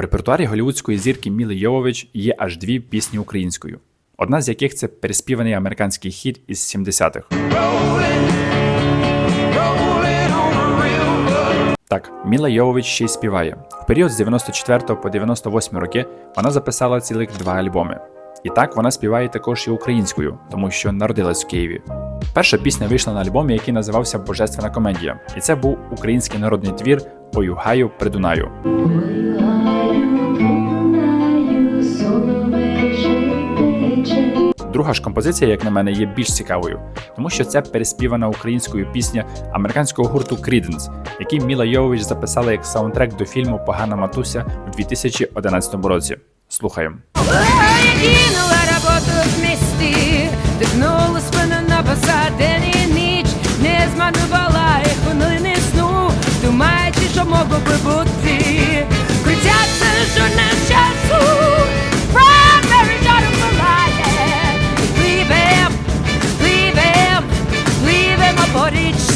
В репертуарі голівудської зірки Міли Йовович є аж дві пісні українською, одна з яких це переспіваний американський хіт із 70-х. Так, Міла Йовович ще й співає. В період з 94 по 98 роки вона записала цілих два альбоми. І так вона співає також і українською, тому що народилась в Києві. Перша пісня вийшла на альбомі, який називався Божественна комедія, і це був український народний твір Ою гаю при Дунаю. Друга ж композиція, як на мене, є більш цікавою, тому що це переспівана українською пісня американського гурту Creedence, який Міла Йовович записала як саундтрек до фільму Погана матуся у 2011 році. Слухаємо. Кинула роботу в місті, дихнула спину на посад день і ніч, не зманувала і хвилини сну, думаючи, що могло би бути what